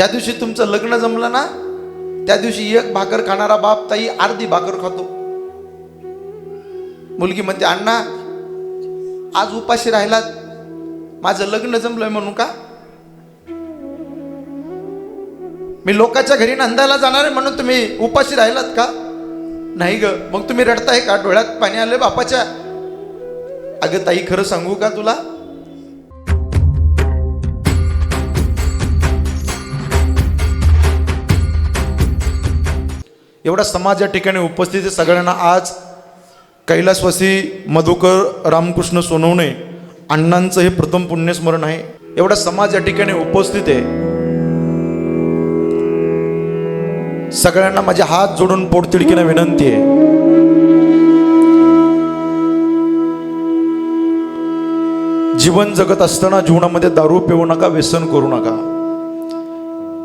ज्या दिवशी तुमचं लग्न जमलं ना त्या दिवशी एक भाकर खाणारा बाप ताई अर्धी भाकर खातो. मुलगी म्हणते अण्णा आज उपाशी राहिलात. माझं लग्न जमलंय म्हणून का? मी लोकांच्या घरी नंदायला जाणार आहे म्हणून तुम्ही उपाशी राहिलात का? नाही ग मग तुम्ही रडताय का? डोळ्यात पाणी आले बापाच्या. अगं ताई खरं सांगू का तुला? एवढा समाज या ठिकाणी उपस्थित आहे. सगळ्यांना आज कैलासवासी मधुकर रामकृष्ण सोनवणे अण्णांचं हे प्रथम पुण्यस्मरण आहे. एवढा समाज या ठिकाणी उपस्थित आहे. सगळ्यांना माझे हात जोडून पोटतिडकीनं विनंती आहे. जीवन जगत असताना जीवनामध्ये दारू पिऊ नका व्यसन करू नका.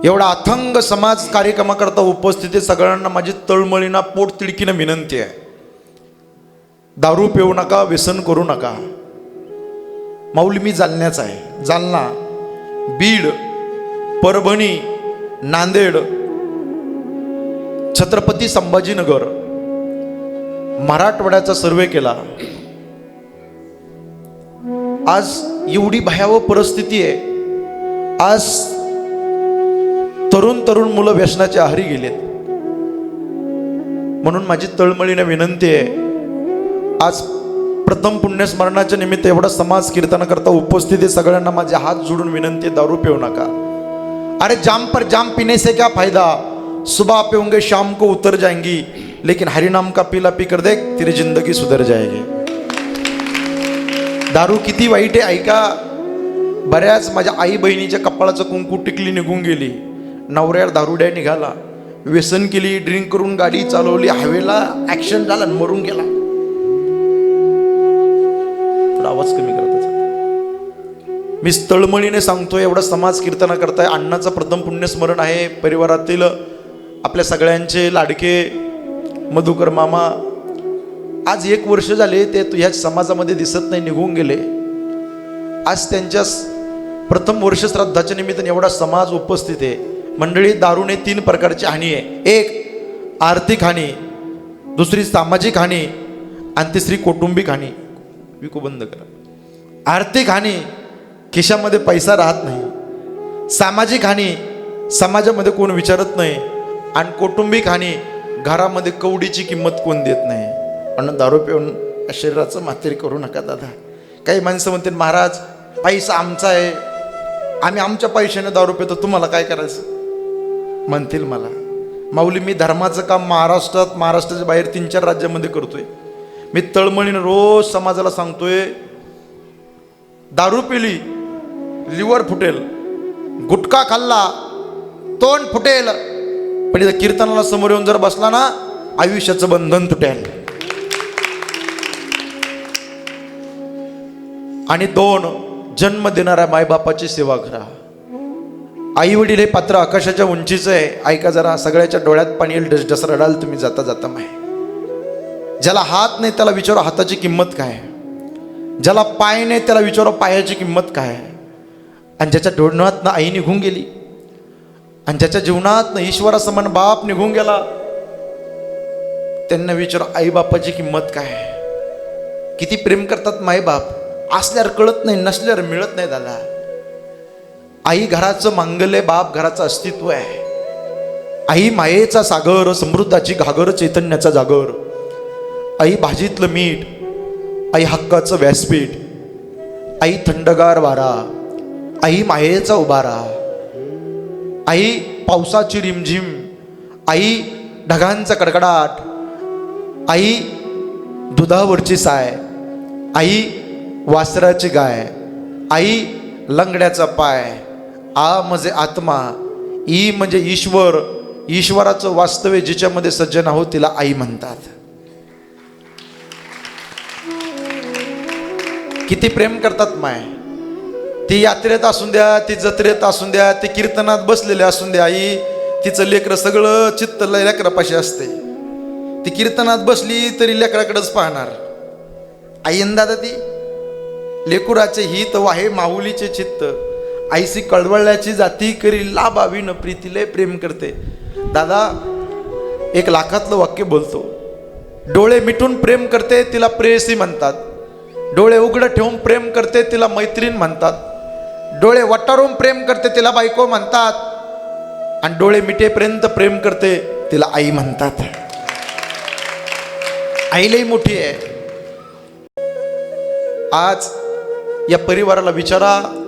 एवढा अथंग समाज कार्यक्रमाकरता उपस्थिती सगळ्यांना माझी तळमळीना पोट तिडकीनं विनंती आहे. दारू पिऊ नका व्यसन करू नका. माऊली मी जालन्याचा आहे. जालना बीड परभणी नांदेड छत्रपती संभाजीनगर मराठवाड्याचा सर्वे केला. आज एवढी भयावह परिस्थिती आहे. आज तरुण तरुण मुलं व्यसनाच्या आहारी गेलेत. म्हणून माझी तळमळीने विनंती आहे आज प्रथम पुण्यस्मरणाच्या निमित्त एवढा समाज कीर्तनाकरता उपस्थित आहे सगळ्यांना माझे हात जोडून विनंती आहे, दारू पिऊ नका. अरे जाम पर जाम पिने से क्या फायदा? सुबह पिऊंगे शाम को उतर जाएंगी लेकिन हरिनाम का पीला पी कर देख तेरी जिंदगी सुधर जाएगी. दारू किती वाईट आहे ऐका. बऱ्याच माझ्या आई बहिणीच्या कपाळाचं कुंकू टिकली निघून गेली. नवऱ्यावर दारुड्या निघाला. व्यसन केली ड्रिंक करून गाडी चालवली हवेला ऍक्शन झाला आणि मरून गेला. आवाज कमी करत मी तळमळीने सांगतो एवढा समाज कीर्तना करताय अण्णाचं प्रथम पुण्यस्मरण आहे. परिवारातील आपल्या सगळ्यांचे लाडके मधुकर मामा आज एक वर्ष झाले ते तुझ्या समाजामध्ये दिसत नाही निघून गेले. आज त्यांच्या प्रथम वर्ष श्राद्धाच्या निमित्ताने एवढा समाज उपस्थित आहे. मंडळी दारूने तीन प्रकारची हानी आहे. एक आर्थिक हानी दुसरी सामाजिक हानी आणि तिसरी कौटुंबिक हानी. विकू बंद करा. आर्थिक हानी खिशामध्ये पैसा राहत नाही. सामाजिक हानी समाजामध्ये कोण विचारत नाही. आणि कौटुंबिक हानी घरामध्ये कवडीची किंमत कोण देत नाही. आणि दारू पिऊन शरीराचं मातेरी करू नका दादा. काही माणसं म्हणतील महाराज पैसा आमचा आहे. आम्ही आमच्या पैशाने दारू पितो. तुम्हाला काय करायचं? म्हणतील मला. माऊली मी धर्माचं काम महाराष्ट्रात महाराष्ट्राच्या बाहेर तीन चार राज्यामध्ये करतोय. मी तळमळीने रोज समाजाला सांगतोय दारू पिली लिव्हर फुटेल गुटखा खाल्ला तोंड फुटेल. पण इथं कीर्तनाला समोर येऊन जर बसला ना आयुष्याचं बंधन तुटेल. आणि दोन जन्म देणाऱ्या मायबापाची सेवा करा. आईवडील हे पात्र आकाशाच्या उंचीचं आहे. ऐका जरा सगळ्याच्या डोळ्यात पाणी येईल. डस रडाल तुम्ही जाता जाता माय. ज्याला हात नाही त्याला विचारा हाताची किंमत काय ज्याला पाय नाही त्याला विचारा पायाची किंमत काय आणि ज्याच्या डोळ्यातनं आई निघून गेली आणि ज्याच्या जीवनातनं ईश्वरासमान बाप निघून गेला त्यांना विचारा आई बापाची किंमत काय किती प्रेम करतात मायबाप असल्यावर कळत नाही नसल्यावर मिळत नाही दादा. आई घराचं मांगल्य बाप घराचं अस्तित्व आहे. आई मायेचा सागर समृद्धाची घागर चैतन्याचा जागर. आई भाजीतलं मीठ आई हक्काचं व्यासपीठ. आई थंडगार वारा आई मायेचा उभारा आई पावसाची रिमझिम आई ढगांचा कडकडाट. आई दुधावरची साय आई वासराची गाय आई लंगड्याचा पाय. आ म्हणजे आत्मा ई म्हणजे ईश्वर. ईश्वराचं वास्तव्य जिच्यामध्ये सज्जन आहोत तिला आई म्हणतात. किती प्रेम करतात माय. ती यात्रेत असून द्या ती जत्रेत असून द्या ती कीर्तनात बसलेले असून द्या आई. तिचं लेकरं सगळं चित्त लेकरापाशी असते. ती कीर्तनात बसली तरी लेकराकडेच पाहणार. आई दादा ती लेकुराचे हित वाहे माऊलीचे चित्त. आईसी कळवळल्याची जाती करी लाभावी न प्रीतीले प्रेम करते. दादा एक लाखातलं वाक्य बोलतो. डोळे मिटून प्रेम करते तिला प्रेयसी म्हणतात. डोळे उघडं ठेवून प्रेम करते तिला मैत्रीण म्हणतात. डोळे वटारून प्रेम करते तिला बायको म्हणतात. आणि डोळे मिटेपर्यंत प्रेम करते तिला आई म्हणतात. आईलाही मोठी आहे. आज या परिवाराला विचारा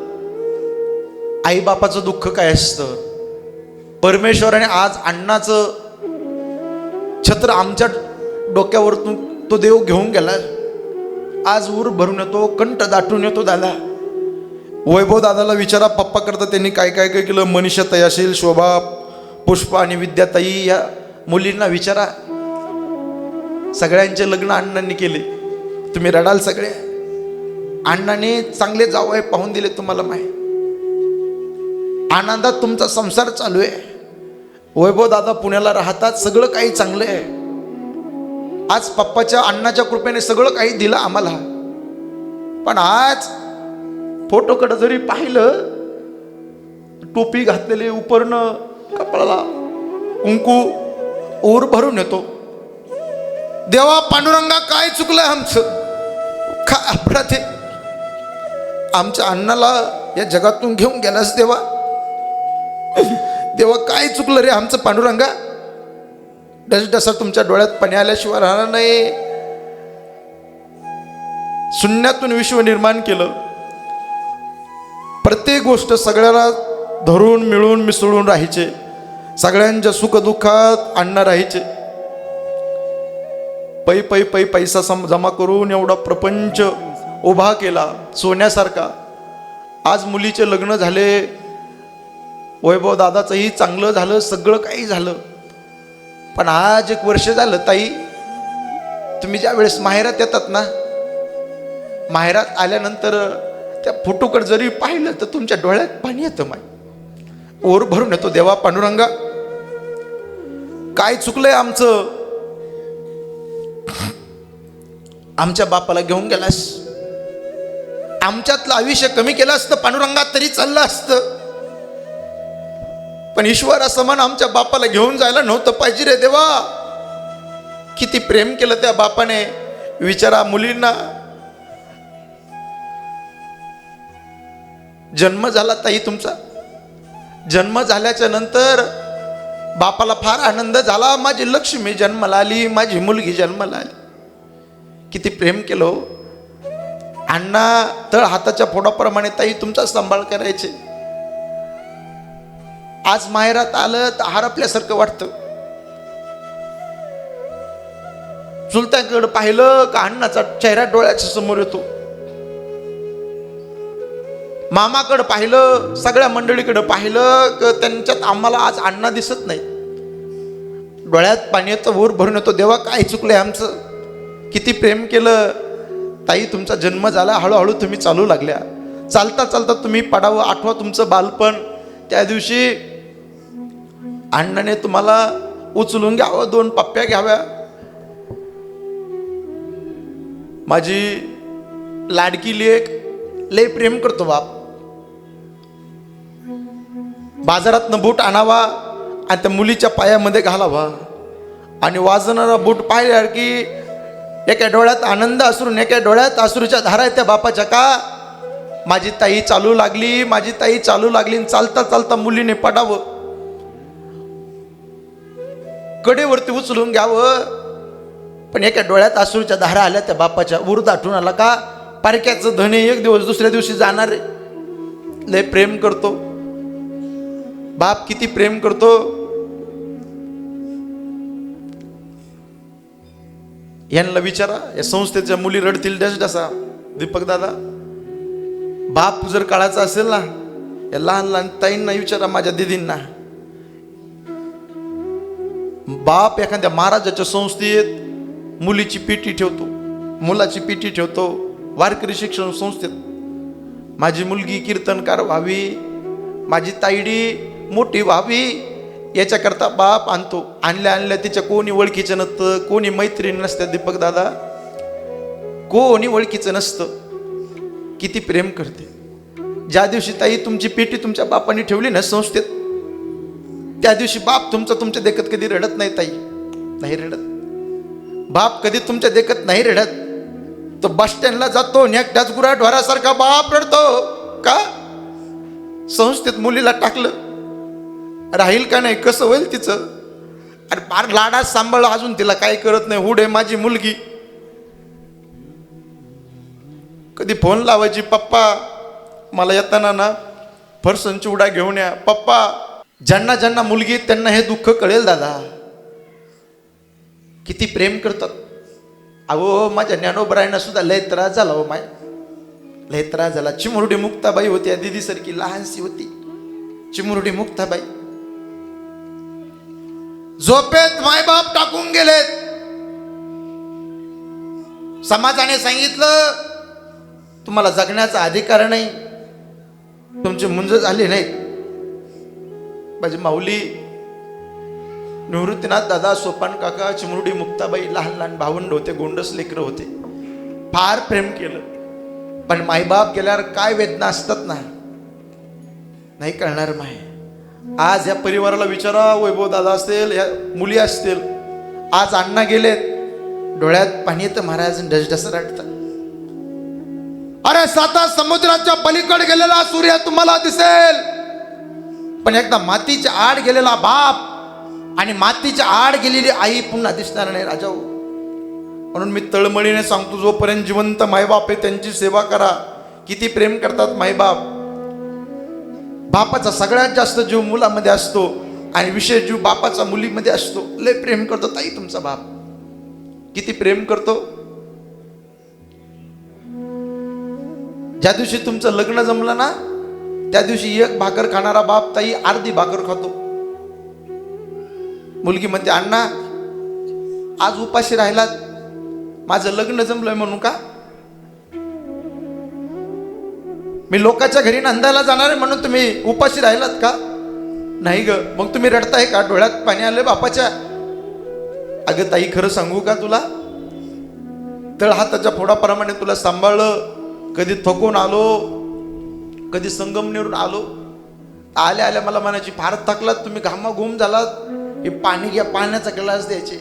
आईबापाचं दुःख काय असतं? परमेश्वराने आज अण्णाचं छत्र आमच्या डोक्यावरतून तो देव घेऊन गेला. आज ऊर भरून येतो कंठ दाटून येतो दादा. वैभव दादाला विचारा पप्पा करता त्यांनी काय काय काय केलं? मनीषा तयाशील शोभा पुष्पा आणि विद्याताई या मुलींना विचारा. सगळ्यांचे लग्न अण्णांनी केले. तुम्ही रडाल सगळे? अण्णाने चांगले जावय पाहून दिले तुम्हाला माहीत. आनंदात तुमचा संसार चालू आहे. वैभव दादा पुण्याला राहतात सगळं काही चांगलं आहे. आज पप्पाच्या अण्णाच्या कृपेने सगळं काही दिलं आम्हाला. पण आज फोटोकडे जरी पाहिलं टोपी घातलेले उपरणं कपाळाला कुंकू ऊर भरून येतो. देवा पांडुरंगा काय चुकलं आमचं? काय अपराध? आहे आमच्या अण्णाला या जगातून घेऊन गेलास देवा. देवा काय चुकलं रे आमचं पांडुरंगा? डस डसा तुमच्या डोळ्यात पाणी आल्याशिवाय राहणार नाही. शून्यातून विश्व निर्माण केलं. प्रत्येक गोष्ट सगळ्याला धरून मिळून मिसळून राहायचे. सगळ्यांच्या सुखदुःखात आणणार राहायचे. पै पै पै पैसा सम जमा करून एवढा प्रपंच उभा केला सोन्यासारखा. आज मुलीचे लग्न झाले वैभव दादाचंही चांगलं झालं सगळं काही झालं. पण आज एक वर्ष झालं ताई तुम्ही ज्या वेळेस माहेरात येतात ना माहेरात आल्यानंतर त्या फोटोकडे जरी पाहिलं तर तुमच्या डोळ्यात पाणी येतं माय ओर भरून येतो देवा पांडुरंगा. काय चुकलंय आमचं? आमच्या बापाला घेऊन गेलास. आमच्यातलं आयुष्य कमी केलं असतं पांडुरंगात तरी चाललं असतं. पण ईश्वर समान आमच्या बापाला घेऊन जायला नव्हतं पाहिजे रे देवा. किती प्रेम केलं त्या बापाने. विचारा मुलींना. जन्म झाला ताई तुमचा? जन्म झाल्याच्यानंतर बापाला फार आनंद झाला. माझी लक्ष्मी जन्माला आली माझी मुलगी जन्माला आली. किती प्रेम केलं हो. अण्णा तळ हाताच्या फोडाप्रमाणे ताई तुमचा सांभाळ करायचे. आज माहेरात आलं तर हरपल्यासारखं वाटतं. चुलत्याकडे पाहिलं का अण्णाचा चेहरा डोळ्याच्या समोर येतो. मामाकडे पाहिलं सगळ्या मंडळीकडे पाहिलं क त्यांच्यात आम्हाला आज अण्णा दिसत नाही डोळ्यात पाण्याचं वर भरून येतो. देवा काय चुकलंय आमचं? किती प्रेम केलं. ताई तुमचा जन्म झाला हळूहळू तुम्ही चालू लागल्या. चालता चालता तुम्ही पडावं आठवा तुमचं बालपण. त्या दिवशी अण्णाने तुम्हाला उचलून घ्यावं दोन पप्प्या घ्याव्या. माझी लाडकी लेख लय प्रेम करतो बाप. बाजारातनं बूट आणावा आणि त्या मुलीच्या पायामध्ये घालावा. आणि वाजणारा बूट पाहिल्या की एका डोळ्यात आनंद असून एका डोळ्यात अश्रूच्या धारा आहेत त्या बापाच्या का? माझी ताई चालू लागली माझी ताई चालू लागली आणि चालता चालता मुलीने पडावं. कडेवरती उचलून घ्यावं. पण एका डोळ्यात आसूच्या धारा आल्या त्या बापाच्या उर दाटून आला का? पारक्याचं धने एक दिवस दुसऱ्या दिवशी जाणार लय प्रेम करतो. बाप किती प्रेम करतो. यांना विचारा या संस्थेच्या मुली रडतील डस्ट डसा दीपक दादा बाप जर काळाचा असेल ना या लहान लहान ताईंना विचारा माझ्या दिदींना. बाप एखाद्या महाराजाच्या संस्थेत मुलीची पेटी ठेवतो मुलाची पेटी ठेवतो वारकरी शिक्षण संस्थेत. माझी मुलगी कीर्तनकार व्हावी माझी ताईडी मोठी व्हावी याच्याकरता बाप आणतो. आणल्या आणल्या तिच्या कोणी ओळखीचं नसतं कोणी मैत्रीण नसतं दीपक दादा. कोणी ओळखीचं नसतं. किती प्रेम करते. ज्या दिवशी ताई तुमची पेटी तुमच्या बापाने ठेवली ना संस्थेत त्या दिवशी बाप तुमचं तुमच्या देखत कधी रडत नाही ताई. नाही रडत. बाप कधी तुमच्या देखत नाही रडत. तो बस स्टँडला जातो नेकट्याच गुरा ढोरासारखा बाप रडतो. का? संस्थेत मुलीला टाकलं. राहील का नाही कसं होईल तिचं? अरे फार लाडा सांभाळ अजून तिला काय करत नाही. हुड आहे माझी मुलगी. कधी फोन लावायची पप्पा मला येताना ना फरसन चिवडा घेऊन या. पप्पा ज्यांना ज्यांना मुलगी त्यांना हे दुःख कळेल दादा. किती प्रेम करतात. अहो माझ्या ज्ञानोबरायना सुद्धा लय त्रास झाला हो माय. लय त्रास झाला. चिमुरडी मुक्ताबाई होती दिदी सारखी लहानशी होती. चिमुरडी मुक्ताबाई. झोपेत मायबाप टाकून गेलेत. समाजाने सांगितलं तुम्हाला जगण्याचा अधिकार नाही. तुमचे मुंज झाले नाहीत माझी माऊली निवृत्तीनाथ दादा सोपान काका चिमुरडी मुक्ताबाई लहान लहान भावंड होते गोंडस लेकरं होते. फार प्रेम केलं. पण मायबाप गेल्यावर काय वेदना असतात ना? नाही कळणार माय. आज या परिवाराला विचारा वैभव दादा असतील या मुली असतील. आज अण्णा गेलेत. डोळ्यात पाणी येतं महाराज ढसढस रडतं अरे साता समुद्राच्या पलीकडे गेलेला सूर्य तुम्हाला दिसेल. पण एकदा मातीच्या आड गेलेला बाप आणि मातीच्या आड गेलेली आई पुन्हा दिसणार नाही राजा म्हणून मी तळमळीने सांगतो जोपर्यंत जिवंत मायबाप आहे त्यांची सेवा करा. किती प्रेम करतात मायबाप. बापाचा सगळ्यात जास्त जीव मुलामध्ये असतो आणि विशेष जीव बापाचा मुलीमध्ये असतो. लय प्रेम करतो ताई तुमचा बाप. किती प्रेम करतो. ज्या दिवशी तुमचं लग्न जमलं ना त्या दिवशी एक भाकर खाणारा बाप ताई अर्धी भाकर खातो. मुलगी म्हणते अण्णा आज उपाशी राहिलात. माझं लग्न जमलंय म्हणून का? मी लोकांच्या घरी नंदायला जाणार आहे म्हणून तुम्ही उपाशी राहिलात का? नाही ग मग तुम्ही रडताय का? डोळ्यात पाणी आलं बापाच्या. अगं ताई खरं सांगू का तुला? तळ हाताच्या फोडाप्रमाणे तुला सांभाळलं. कधी थकून आलो कधी संगमनेरून आलो. आल्या आल्या मला म्हणायची फार थकलात तुम्ही घामाघूम झालात. हे पाणी घ्या पाण्याचा ग्लास द्यायचे.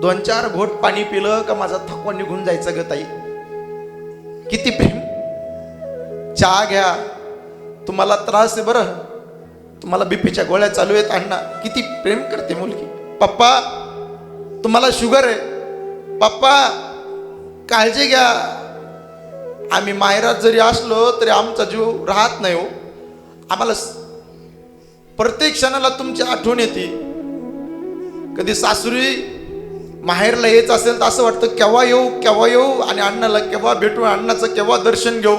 दोन चार घोट पाणी पिलं का माझा थकवा निघून जायचं ग ताई. किती प्रेम. चहा घ्या. तुम्हाला त्रास आहे बरं. तुम्हाला बीपीच्या गोळ्या चालू आहेत अण्णा. किती प्रेम करते मुलगी. पप्पा तुम्हाला शुगर आहे. पप्पा काळजी घ्या. आम्ही माहेरात जरी असलो तरी आमचा जीव राहत नाही हो. आम्हाला प्रत्येक क्षणाला तुमची आठवण येते. कधी सासुरी माहेरला येत असेल तर असं वाटतं केव्हा येऊ केव्हा येऊ आणि अण्णाला केव्हा भेटू अण्णाचं केव्हा दर्शन घेऊ?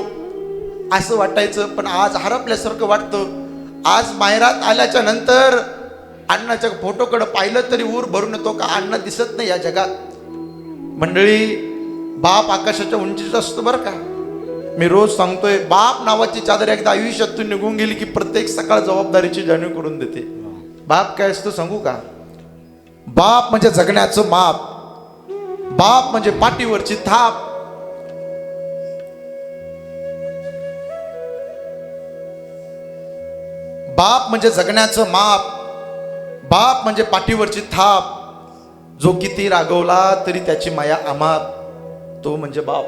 असं वाटायचं. पण आज हरपल्यासारखं वाटतं. आज माहेरात आल्याच्यानंतर अण्णाच्या फोटोकडे पाहिलं तरी ऊर भरून येतो का अण्णा दिसत नाही या जगात. मंडळी बाप आकाशाच्या उंचीचा असतो बरं का. मी रोज सांगतोय बाप नावाची चादर एकदा आयुष्यातून निघून गेली की प्रत्येक सकाळ जबाबदारीची जाणीव करून देते. बाप काय असतं सांगू का? बाप म्हणजे जगण्याचं माप. बाप म्हणजे पाठीवरची थाप. बाप म्हणजे जगण्याचं माप. बाप म्हणजे पाठीवरची थाप. जो किती रागवला तरी त्याची माया अमाप. तो म्हणजे बाप.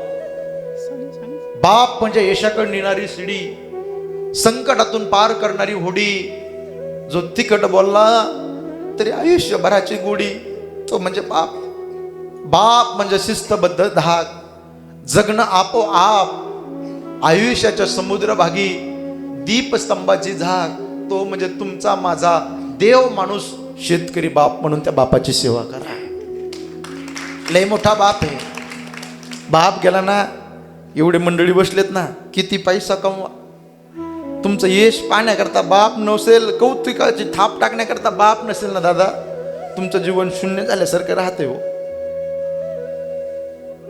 बाप म्हणजे यशाकडे नेणारी शिडी संकटातून पार करणारी होडी जो तिकट बोलला तरी आयुष्यभराची गोडी तो म्हणजे बाप. बाप म्हणजे शिस्तबद्ध धाक जगणं आपोआप आयुष्याच्या समुद्रभागी दीपस्तंभाची झाक तो म्हणजे तुमचा माझा देव माणूस शेतकरी बाप म्हणून त्या बापाची सेवा करा. लय मोठा बाप आहे. बाप गेला ना एवढे मंडळी बसलेत ना किती पैसा कमवा. तुमचं यश पाहण्याकरता बाप नसेल कौतुकाची थाप टाकण्याकरता बाप नसेल ना दादा. तुमचं जीवन शून्य झाल्यासारखं राहते हो.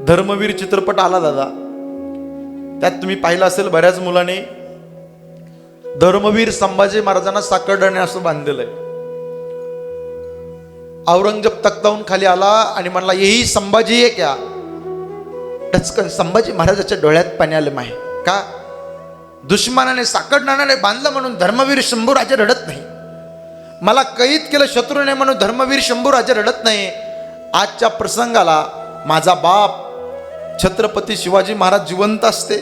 धर्मवीर चित्रपट आला दादा. त्यात तुम्ही पाहिलं असेल बऱ्याच मुलांनी धर्मवीर संभाजी महाराजांना साकडणे असं बांधलेलं आहे औरंगजेब तख्ताहून खाली आला आणि म्हणला येही संभाजी आहे क्या? टचकन संभाजी महाराजाच्या डोळ्यात पाणी आलं माहे का? दुश्मनाने साकडणाने बांधलं म्हणून धर्मवीर शंभूराजे रडत नाही. मला कैद केलं शत्रूने म्हणून धर्मवीर शंभूराजे रडत नाही. आजच्या प्रसंगाला माझा बाप छत्रपती शिवाजी महाराज जिवंत असते.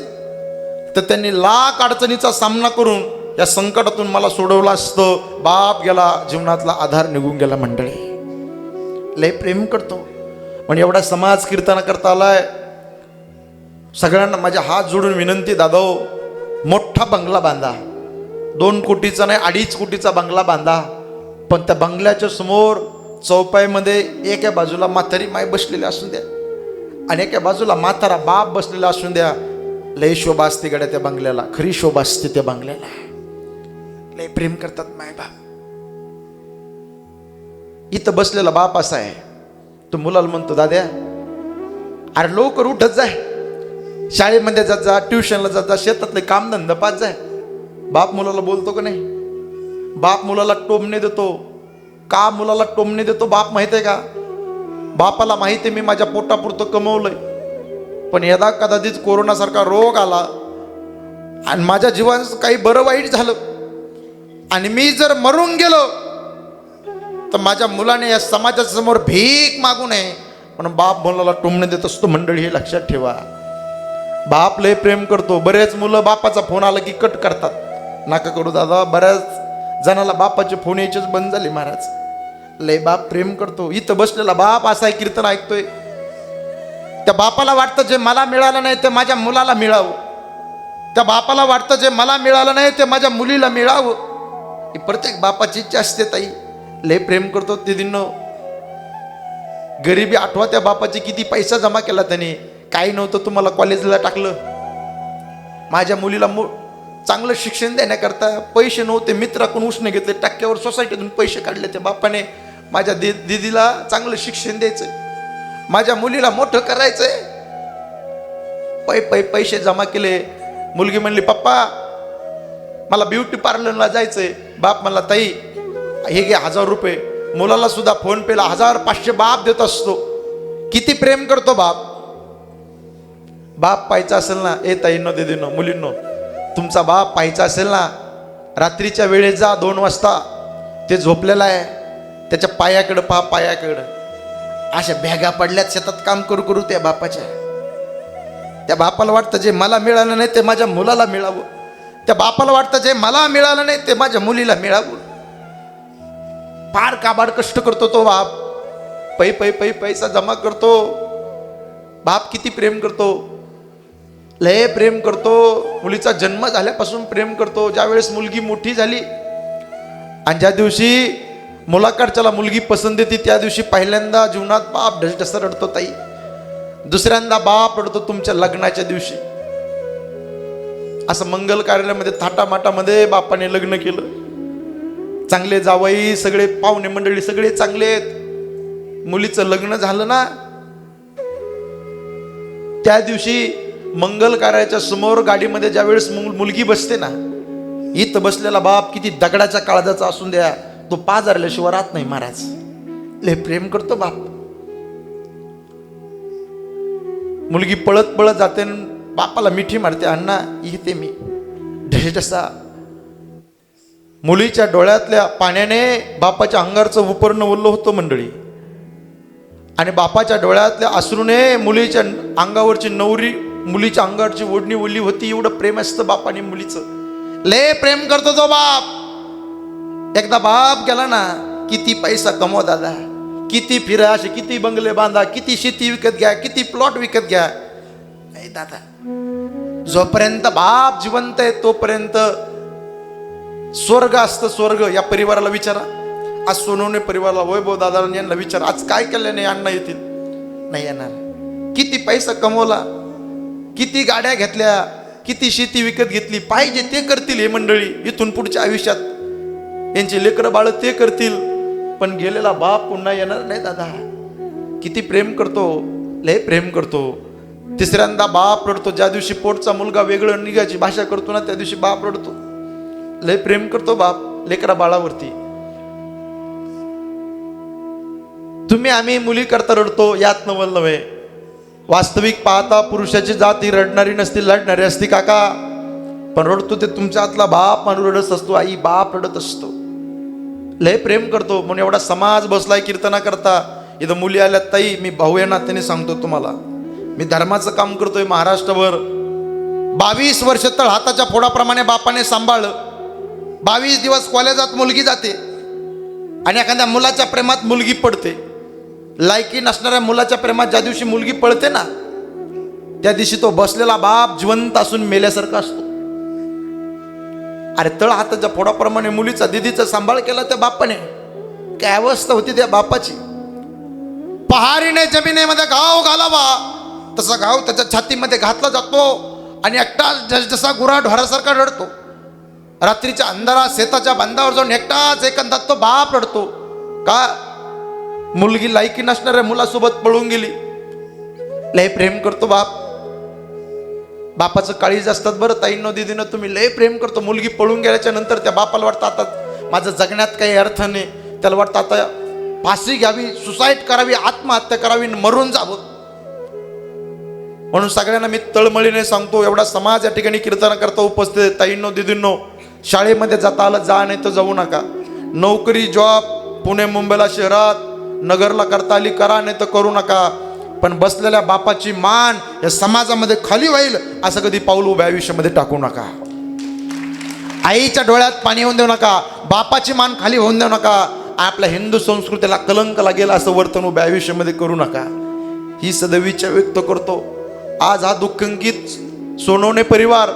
तर त्यांनी लाख अडचणीचा सामना करून या संकटातून मला सोडवलं असतं. बाप गेला जीवनातला आधार निघून गेला मंडळी. लय प्रेम करतो. पण एवढा समाज कीर्तन करता आलाय. सगळ्यांना माझ्या हात जोडून विनंती दादा मोठा बंगला बांधा. दोन कोटीचा नाही अडीच कोटीचा बंगला बांधा. पण त्या बंगल्याच्या समोर चौपाईमध्ये एका बाजूला म्हातारी माय बसलेली असून द्या आणि एका बाजूला म्हातारा बाप बसलेला असून द्या. लय शोभा असते गड्या त्या बंगल्याला. खरी शोभा असते त्या बंगल्याला. लय प्रेम करतात माय बाप. इथं बसलेला बाप असा आहे. तो मुलाला म्हणतो दाद्या अरे लवकर उठत जाय. शाळेमध्ये जात जा ट्युशनला जात जा शेतातले कामधंदा पाच जाय बाप मुलाला बोलतो का नाही? बाप मुलाला टोमणे देतो. का मुलाला टोमणे देतो बाप माहीत आहे का? बापाला माहिती आहे मी माझ्या पोटापुरतं कमवलंय. पण यदा कदाचित कोरोनासारखा रोग आला आणि माझ्या जीवनाचं काही बरं वाईट झालं आणि मी जर मरून गेलो तर माझ्या मुलाने या समाजासमोर भीक मागू नये. म्हणून बाप मुलाला टोमणे देत असतो. मंडळी हे लक्षात ठेवा. बाप लय प्रेम करतो. बरेच मुलं बापाचा फोन आला की कट करतात. नका करू दादा बऱ्याच जणाला बापाचे फोन यायचेच बंद झाले महाराज. लय बाप प्रेम करतो. इथं बसलेला बाप असा आहे कीर्तन ऐकतोय. त्या बापाला वाटतं जे मला मिळालं नाही ते माझ्या मुलाला मिळावं. त्या बापाला वाटतं जे मला मिळालं नाही ते माझ्या मुलीला मिळावं. ही प्रत्येक बापाची इच्छा असते ताई. लय प्रेम करतो. ते दिन गरिबी आठवा त्या बापाची किती पैसा जमा केला त्याने. काही नव्हतं तुम्हाला कॉलेजला टाकलं. माझ्या मुलीला मु चांगलं शिक्षण देण्याकरता पैसे नव्हते. मित्राकडून उसने घेतले. टक्क्यावर सोसायटीतून पैसे काढले त्या बापाने. माझ्या दि दिदीला चांगलं शिक्षण द्यायचं माझ्या मुलीला मोठं करायचंय. पै पै पैसे जमा केले. मुलगी म्हणली पप्पा मला ब्युटी पार्लरला जायचंय. बाप म्हणला ताई हे घे हजार रुपये. मुलाला सुद्धा फोन पेला. हजार पाचशे बाप देत असतो. किती प्रेम करतो बाप. बाप पाहायचा असेल ना ए ताईंनो दिदीनो मुलींनो तुमचा बाप पाहायचा असेल ना रात्रीच्या वेळेत जा दोन वाजता. ते झोपलेला आहे. त्याच्या पायाकडं पहा पायाकडं. अशा भ्यागा पडल्यात शेतात काम करू करू त्या बापाच्या. त्या बापाला वाटतं जे मला मिळालं नाही ते माझ्या मुलाला मिळावं. त्या बापाला वाटतं जे मला मिळालं नाही ते माझ्या मुलीला मिळावं. फार काबाड कष्ट करतो तो बाप. पै पै पै पैसा जमा करतो. बाप किती प्रेम करतो. लय प्रेम करतो. मुलीचा जन्म झाल्यापासून प्रेम करतो. ज्यावेळेस मुलगी मोठी झाली आणि ज्या दिवशी मुलाकडच्याला मुलगी पसंत येते त्या दिवशी पहिल्यांदा जीवनात बाप ढसढस रडतो ताई. दुसऱ्यांदा बाप रडतो तुमच्या लग्नाच्या दिवशी. असं मंगल कार्यालयामध्ये थाटामाटामध्ये बापाने लग्न केलं. चांगले जावई सगळे पाहुणे मंडळी सगळे चांगले आहेत. मुलीचं लग्न झालं ना त्या दिवशी मंगल कार्याच्या समोर गाडीमध्ये ज्यावेळेस मुल- मुलगी बसते ना इथं बसलेला बाप किती दगडाच्या काळजाचा असून द्या तो पाजारल्याशिवाय राहत नाही महाराज. लय प्रेम करतो बाप. मुलगी पळत पळत जाते बापाला मिठी मारते अण्णा येते मी. ढसा मुलीच्या डोळ्यातल्या पाण्याने बापाच्या अंगारचं उपर्ण ओल्लं होतं मंडळी. आणि बापाच्या डोळ्यातल्या अश्रूने मुलीच्या अंगावरची नवरी मुलीच्या अंगावरची ओढणी ओली होती एवढं प्रेम असतं बापाने मुलीचं. ले प्रेम करतो जो बाप. एकदा बाप गेला ना किती पैसा कमव दादा किती फिरा असे किती बंगले बांधा किती शेती विकत घ्या किती प्लॉट विकत घ्या. नाही दादा जोपर्यंत बाप जिवंत आहे तोपर्यंत स्वर्ग असतं स्वर्ग. या परिवाराला विचारा. आज सोनवणे परिवाराला वैभव दादा यांना विचार. आज काय केल्याने अण्णा येतील? नाही येणार. किती पैसा कमवला? किती गाड्या घेतल्या किती शेती विकत घेतली पाहिजे ते करतील हे मंडळी इथून पुढच्या आयुष्यात. यांची लेकरं बाळ ते करतील. पण गेलेला बाप पुन्हा येणार नाही दादा. किती प्रेम करतो लय प्रेम करतो. तिसऱ्यांदा बाप रडतो ज्या दिवशी पोटचा मुलगा वेगळं निघायची भाषा करतो ना त्या दिवशी बाप रडतो. लय प्रेम करतो बाप लेकरा बाळावरती. तुम्ही आम्ही मुली करता रडतो यात नवल नव्हे वास्तविक पाहता पुरुषाची जात ही रडणारी नसती लढणारी असती काका. पण रडतो ते तुमच्या आतला बाप माणूस रडत असतो आई बाप रडत असतो. लय प्रेम करतो म्हणून एवढा समाज बसलाय कीर्तना करता. इथं मुली आल्या ताई मी भाऊ या नात्याने सांगतो तुम्हाला. मी धर्माचं काम करतोय महाराष्ट्रभर. बावीस वर्ष तळ हाताच्या फोडाप्रमाणे बापाने सांभाळलं. बावीस दिवस कॉलेजात मुलगी जाते आणि एखाद्या मुलाच्या प्रेमात मुलगी पडते. लायकी नसणाऱ्या मुलाच्या प्रेमात ज्या दिवशी मुलगी पळते ना त्या दिवशी तो बसलेला बाप जिवंत असून मेल्यासारखा असतो. अरे तळ हाताच्या फोडाप्रमाणे मुलीचा दिदीचा सांभाळ केला त्या बापाने. काय अवस्था होती त्या बापाची. पहारीने जमिनीमध्ये घाव घालावा तसा घाव त्याच्या छातीमध्ये घातला जातो आणि एकटा ज- जसा गुरा ढोरासारखा रडतो. रात्रीच्या अंधारात शेताच्या बांधावर जाऊन एकटाच एकंदात तो बाप रडतो. का? मुलगी लायकी नसणाऱ्या मुलासोबत पळून गेली. लय प्रेम करतो बाप. बापाचं काळीज असतात बरं ताईंनो दिदीनं तुम्ही लय प्रेम करतो. मुलगी पळून गेल्याच्यानंतर त्या बापाला वाटतं आता माझं जगण्यात काही अर्थ नाही. त्याला वाटतं आता फाशी घ्यावी सुसाईड करावी आत्महत्या करावी मरून जावं. म्हणून सगळ्यांना मी तळमळीने सांगतो एवढा समाज या ठिकाणी कीर्तन करता उपस्थित ताईंनो दिदींनो शाळेमध्ये जाता आलं जा नाही तर जाऊ नका. नोकरी जॉब पुणे मुंबईला शहरात नगरला करता आली करा नाही तर करू नका. पण बसलेल्या बापाची मान या समाजामध्ये खाली होईल असं कधी पाऊल उभ्या आयुष्यामध्ये टाकू नका. आईच्या डोळ्यात पाणी होऊन देऊ नका बापाची मान खाली होऊन देऊ नका. आपल्या हिंदू संस्कृतीला कलंक लागेल असं वर्तन उभ्या आयुष्यामध्ये करू नका. ही सदविचार व्यक्त करतो. आज हा दुःखंकित सोनवणे परिवार.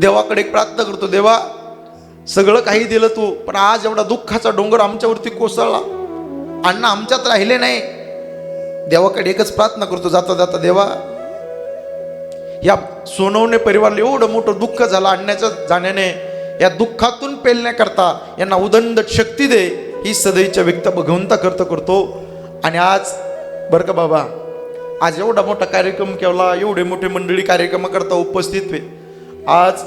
देवाकडे प्रार्थना करतो देवा सगळं काही दिलं तू पण आज एवढा दुःखाचा डोंगर आमच्यावरती कोसळला. अण्णा आमच्यात राहिले नाही. देवाकडे एकच प्रार्थना करतो जाता जाता देवा या सोनवणे परिवारला एवढं मोठं दुःख झालं अण्णाच्या जाण्याने या दुःखातून पेलण्याकरता यांना उदंड शक्ती दे ही सदैच्या व्यक्त भगवंता करता करतो. आणि आज बरं का बाबा आज एवढा मोठा कार्यक्रम केला एवढे मोठे मंडळी कार्यक्रम करता उपस्थित वे आज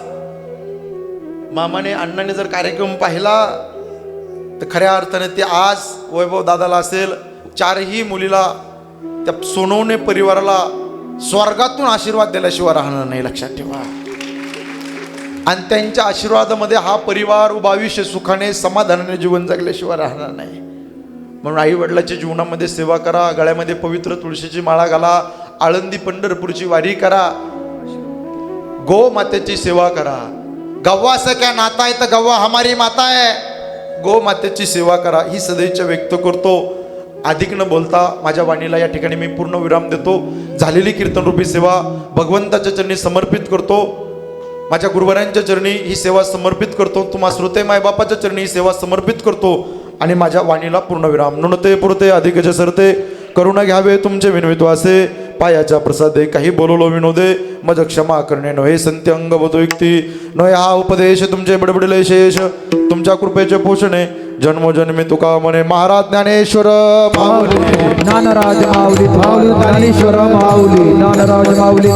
मामाने अण्णाने जर कार्यक्रम पाहिला तर खऱ्या अर्थाने ते आज वैभव दादाला असेल चारही मुलीला त्या सोनवणे परिवाराला स्वर्गातून आशीर्वाद दिल्याशिवाय राहणार नाही लक्षात ठेवा. आणि त्यांच्या आशीर्वादामध्ये हा परिवार उभाविष्य सुखाने समाधानाने जीवन जगल्याशिवाय राहणार नाही. म्हणून आई वडिलाच्या जीवनामध्ये सेवा करा गळ्यामध्ये पवित्र तुळशीची माळा घाला आळंदी पंढरपूरची वारी करा गो मातेची सेवा करा. गव्वा से क्या नाता आहे तर गव्वा हमारी माता आहे गोमातेची सेवा करा ही सदैच्छा व्यक्त करतो. अधिक न बोलता माझ्या वाणीला या ठिकाणी मी पूर्ण विराम देतो. झालेली कीर्तनरूपी सेवा भगवंताच्या चरणी समर्पित करतो. माझ्या गुरुवारांच्या चरणी ही सेवा समर्पित करतो. तुम्हा श्रोते मायबापाच्या चरणी ही सेवा समर्पित करतो. आणि माझ्या वाणीला पूर्ण विराम. नुणते पुरते अधिकचे जसरते करुणा घ्यावे तुमचे विनवित्वासे पायाच्या प्रसादे काही बोलवलो विनोदे मज क्षमा करणे नव्हे संत्य अंग बधो युक्ती नव्हे हा उपदेश तुमचे बडबडले शेष तुमच्या कृपेचे पोषणे. जन्मोजन्मी तुका म्हणे महाराज ज्ञानेश्वर माऊली. ज्ञानराज माऊली माऊली ज्ञानेश्वर माऊली ज्ञानराज माऊली.